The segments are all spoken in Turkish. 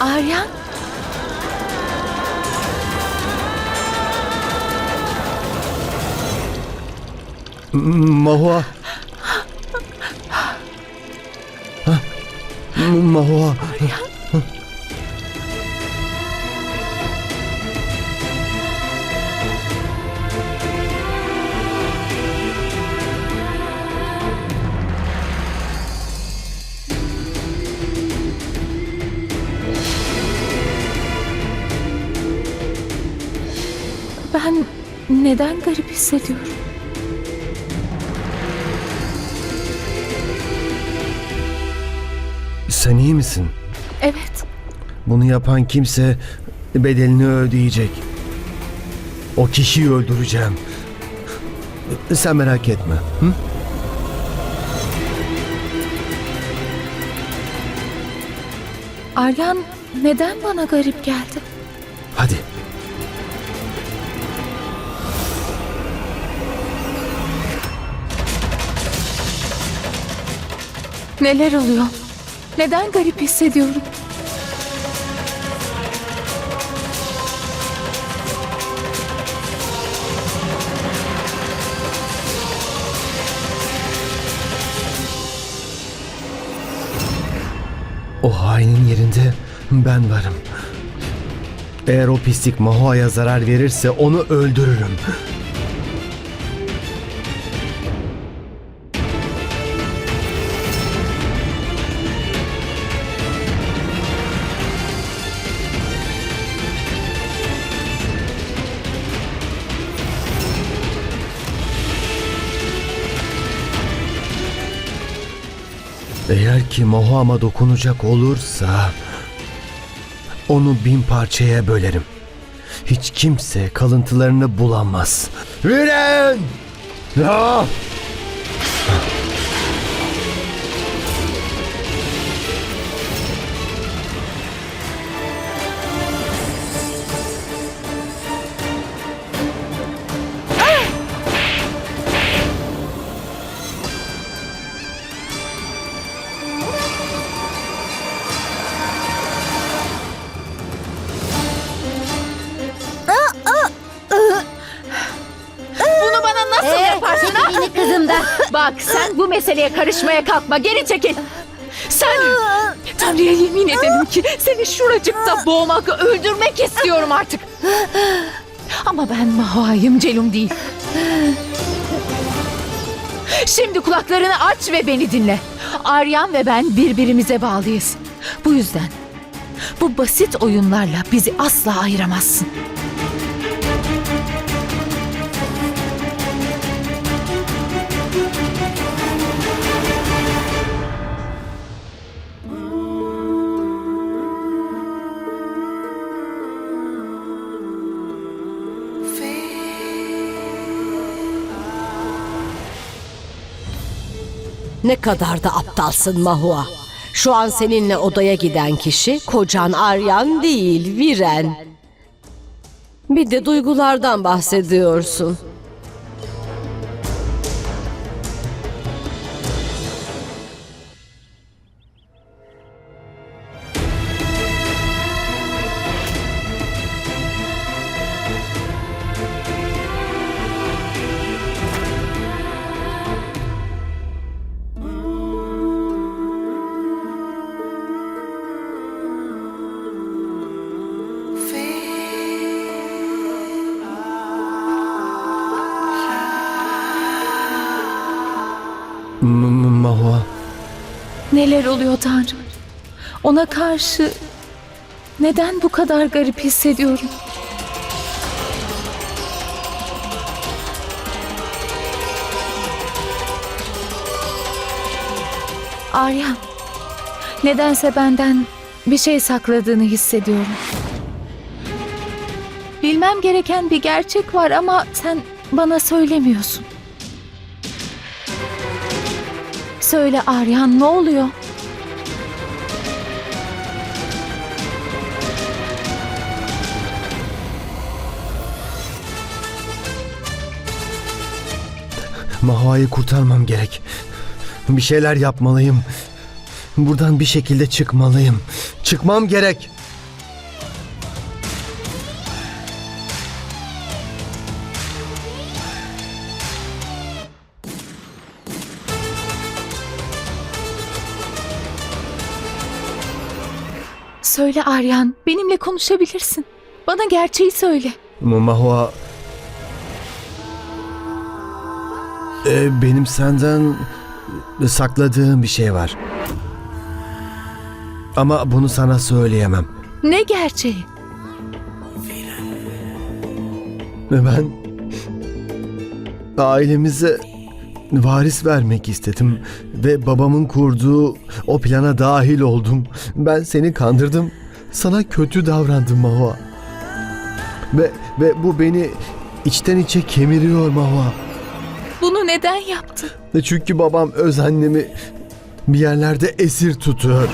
Aryan? M- Mahua. Ha? Ben neden garip hissediyorum? Sen iyi misin? Evet. Bunu yapan kimse bedelini ödeyecek. O kişiyi öldüreceğim. Sen merak etme. Hı? Aryan neden bana garip geldi? Hadi. Neler oluyor? Neden garip hissediyorum? O hainin yerinde ben varım. Eğer o pislik Mahua'ya zarar verirse onu öldürürüm. Eğer ki Mahua'ma dokunacak olursa onu bin parçaya bölerim. Hiç kimse kalıntılarını bulamaz. Viren! Ah! Bak sen bu meseleye karışmaya kalkma. Geri çekil. Sen Tanrı'ya yemin ederim ki seni şuracıkta boğmak, öldürmek istiyorum artık. Ama ben Mahua'yım Celum değil. Şimdi kulaklarını aç ve beni dinle. Aryan ve ben birbirimize bağlıyız. Bu yüzden bu basit oyunlarla bizi asla ayıramazsın. Ne kadar da aptalsın Mahua. Şu an seninle odaya giden kişi kocan Aryan değil, Viren. Bir de duygulardan bahsediyorsun. Mahua. Neler oluyor Tanrım? Ona karşı neden bu kadar garip hissediyorum? Aryan, nedense benden bir şey sakladığını hissediyorum. Bilmem gereken bir gerçek var ama sen bana söylemiyorsun. Söyle Aryan ne oluyor? Mahua'yı kurtarmam gerek. Bir şeyler yapmalıyım. Buradan bir şekilde çıkmalıyım. Çıkmam gerek. Söyle Aryan. Benimle konuşabilirsin. Bana gerçeği söyle. Ma- Mahua... Ee, benim senden sakladığım bir şey var. Ama bunu sana söyleyemem. Ne gerçeği? Ben ailemize varis vermek istedim ve babamın kurduğu o plana dahil oldum. Ben seni kandırdım. Sana kötü davrandım Mahua. Ve ve bu beni içten içe kemiriyor Mahua. Bunu neden yaptın? Çünkü babam öz annemi bir yerlerde esir tutuyor.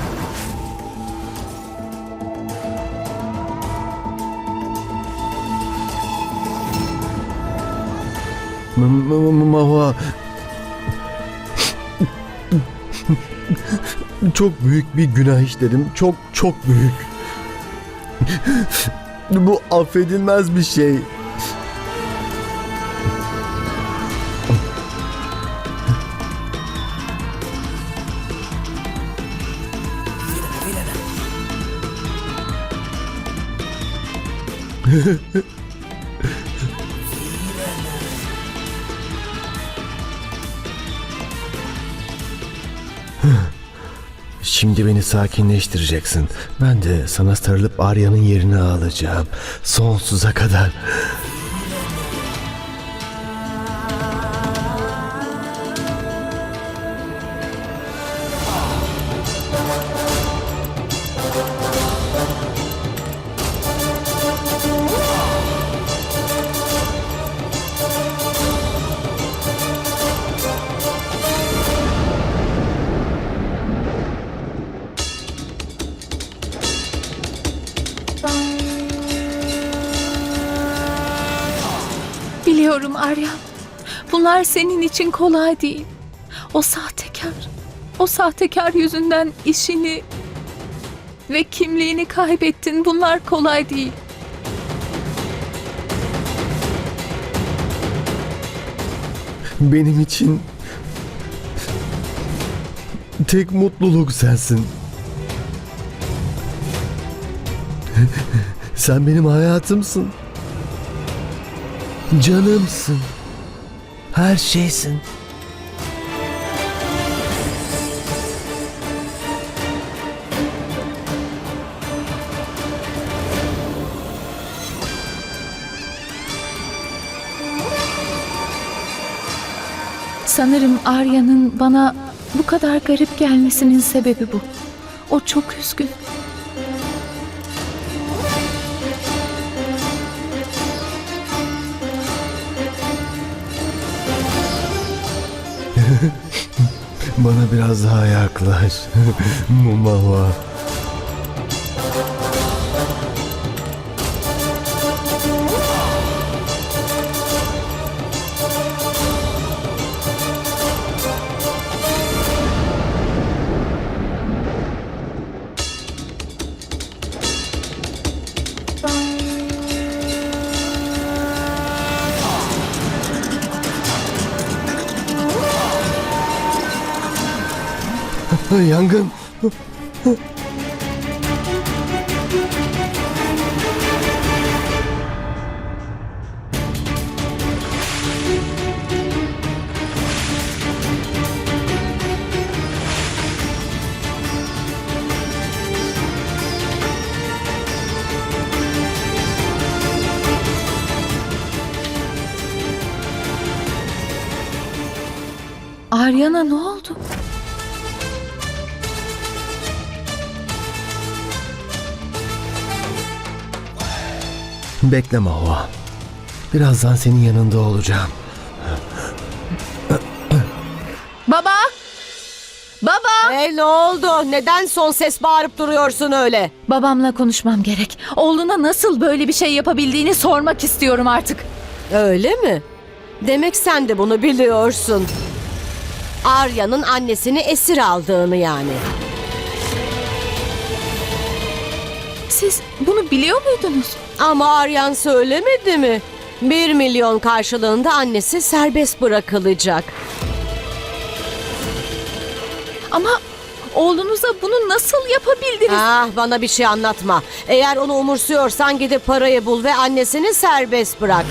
Mahua Çok büyük bir günah işledim. Çok çok büyük. Bu affedilmez bir şey. Şimdi beni sakinleştireceksin. Ben de sana sarılıp Arya'nın yerini alacağım. Sonsuza kadar. Biliyorum Aryan. Bunlar senin için kolay değil. O sahtekar. O sahtekar yüzünden işini ve kimliğini kaybettin. Bunlar kolay değil. Benim için tek mutluluk sensin. Sen benim hayatımsın. Canımsın. Her şeysin. Sanırım Arya'nın bana bu kadar garip gelmesinin sebebi bu. O çok üzgün. Bana biraz daha yaklaş. Mumava. Yangın. Arya'na ne oldu? Bekle Mahva. Birazdan senin yanında olacağım. Baba! Baba! Hey ne oldu? Neden son ses bağırıp duruyorsun öyle? Babamla konuşmam gerek. Oğluna nasıl böyle bir şey yapabildiğini sormak istiyorum artık. Öyle mi? Demek sen de bunu biliyorsun. Arya'nın annesini esir aldığını yani. Siz bunu biliyor muydunuz? Ama Aryan söylemedi mi? Bir milyon karşılığında annesi serbest bırakılacak. Ama Oğlunuza bunu nasıl yapabildiniz? Ah bana bir şey anlatma. Eğer onu umursuyorsan gidip parayı bul ve annesini serbest bırak.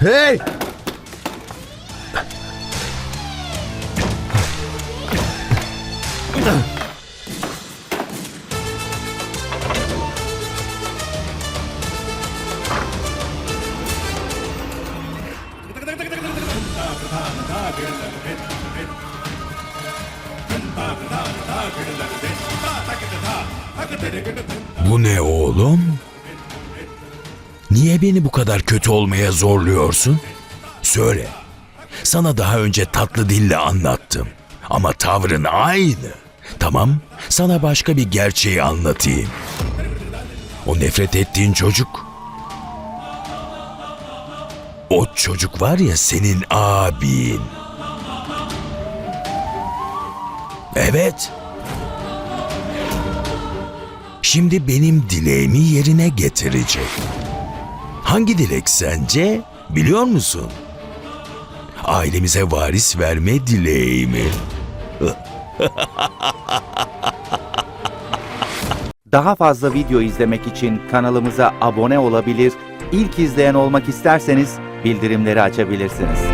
Hey! Bu ne oğlum? Beni bu kadar kötü olmaya zorluyorsun? Söyle. Sana daha önce tatlı dille anlattım. Ama tavrın aynı. Tamam, sana başka bir gerçeği anlatayım. O nefret ettiğin çocuk. O çocuk var ya senin abin. Evet. Şimdi benim dileğimi yerine getirecek. Hangi dilek sence? Biliyor musun? Ailemize varis verme dileği mi? Daha fazla video izlemek için kanalımıza abone olabilir, ilk izleyen olmak isterseniz bildirimleri açabilirsiniz.